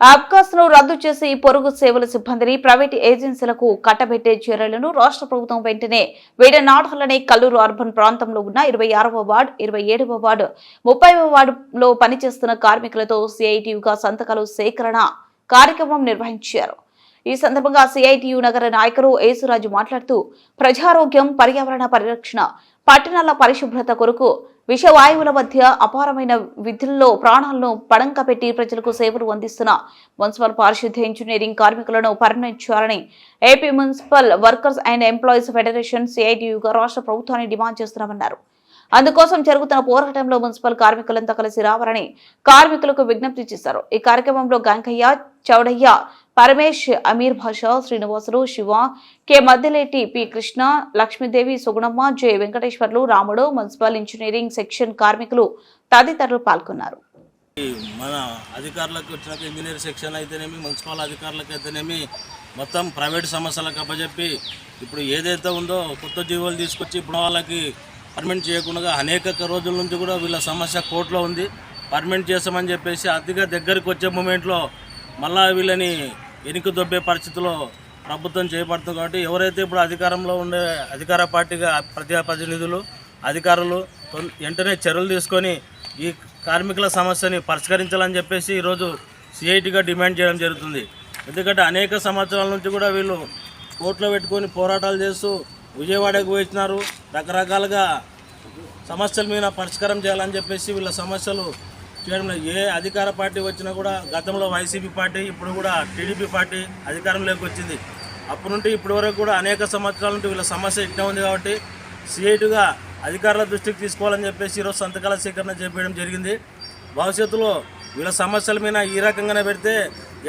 అబ్కాస్ను రద్దు చేసి పొరుగు సేవల సిబ్బందిని ప్రైవేటు ఏజెన్సీలకు కట్టబెట్టే చర్యలను రాష్ట్ర ప్రభుత్వం వెంటనే వేడనాడాలని కల్లూరు అర్బన్ ప్రాంతంలో ఉన్న ఇరవై ఆరవ వార్డు ఇరవై ఏడవ వార్డు ముప్పైవ వార్డులో పనిచేస్తున్న కార్మికులతో సిఐటియుగా సంతకాలు సేకరణ కార్యక్రమం నిర్వహించారు. ఈ సందర్భంగా సిఐటియు నగర నాయకులు యేసురాజు మాట్లాడుతూ ప్రజారోగ్యం పర్యావరణ పరిరక్షణ పట్టణాల పరిశుభ్రత కొరకు విషవాయువుల మధ్య అపారమైన విధుల్లో ప్రాణాలను పడంక పెట్టి ప్రజలకు సేవలు అందిస్తున్న మున్సిపల్ పారిశుద్ధ్య ఇంజనీరింగ్ కార్మికులను పరిణించాలని AP municipal workers and employees federation సిఐటియుగా రాష్ట్ర ప్రభుత్వాన్ని డిమాండ్ చేస్తున్నామన్నారు. అందుకోసం జరుగుతున్న పోరాటంలో మున్సిపల్ కార్మికులంతా కలిసి రావాలని కార్మికులకు విజ్ఞప్తి చేశారు. ఈ కార్యక్రమంలో గంకయ్య Chowdaiah Paramesh Ameer Basha Srinivasulu Shiva K Maddileti P Krishna Lakshmidevi Sugunamma J Venkateswarlu Ramudu municipal engineering section కార్మికులు తదితరులు పాల్గొన్నారు. ఈ మన అధికారులకు వచ్చినాక ఇంజనీర్ సెక్షన్ అయితేనేమి మున్సిపల్ అధికారులకు అయితేనేమి మొత్తం ప్రైవేట్ సమస్యలకు అప్పచెప్పి ఇప్పుడు ఏదైతే ఉందో కొత్త జీవోలు తీసుకొచ్చి ఇప్పుడు వాళ్ళకి పర్మనెంట్ చేయకుండా అనేక రోజుల నుంచి కూడా వీళ్ళ సమస్య కోర్టులో ఉంది. పర్మనెంట్ చేస్తామని చెప్పేసి అతిగా దగ్గరికి వచ్చే మూమెంట్లో మళ్ళీ వీళ్ళని వెనుక దొబ్బే పరిస్థితిలో ప్రభుత్వం చేపడుతుంది కాబట్టి ఎవరైతే ఇప్పుడు అధికారంలో ఉండే అధికార పార్టీగా ప్రజాప్రతినిధులు అధికారులు వెంటనే చర్యలు తీసుకొని ఈ కార్మికుల సమస్యని పరిష్కరించాలని చెప్పేసి ఈరోజు సిఐటిగా డిమాండ్ చేయడం జరుగుతుంది. ఎందుకంటే అనేక సంవత్సరాల నుంచి కూడా వీళ్ళు కోర్టులో పెట్టుకొని పోరాటాలు చేస్తూ విజయవాడకు పోయినారు. రకరకాలుగా సమస్యల మీద పరిష్కారం చేయాలని చెప్పేసి వీళ్ళ సమస్యలు చేయడం లేదు. ఏ అధికార పార్టీ వచ్చినా కూడా గతంలో వైసీపీ పార్టీ ఇప్పుడు కూడా టీడీపీ పార్టీ అధికారంలోకి వచ్చింది అప్పటి నుండి ఇప్పటి వరకు కూడా అనేక సంవత్సరాల నుండి వీళ్ళ సమస్య ఇట్లా ఉంది కాబట్టి సిఐటుగా అధికారుల దృష్టికి తీసుకోవాలని చెప్పేసి ఈరోజు సంతకాల సేకరణ చేపేయడం జరిగింది భవిష్యత్తులో వీళ్ళ సమస్యల మీద ఈ రకంగానే పెడితే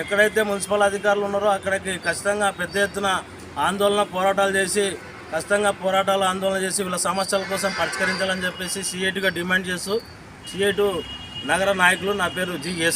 ఎక్కడైతే మున్సిపల్ అధికారులు ఉన్నారో అక్కడికి ఖచ్చితంగా పెద్ద ఎత్తున ఆందోళన పోరాటాలు చేసి ఖచ్చితంగా పోరాటాలు ఆందోళన చేసి వీళ్ళ సమస్యల కోసం పరిష్కరించాలని చెప్పేసి సీఐటుగా డిమాండ్ చేస్తూ సిఐటు నగర నాయకులు నా పేరు జిఎస్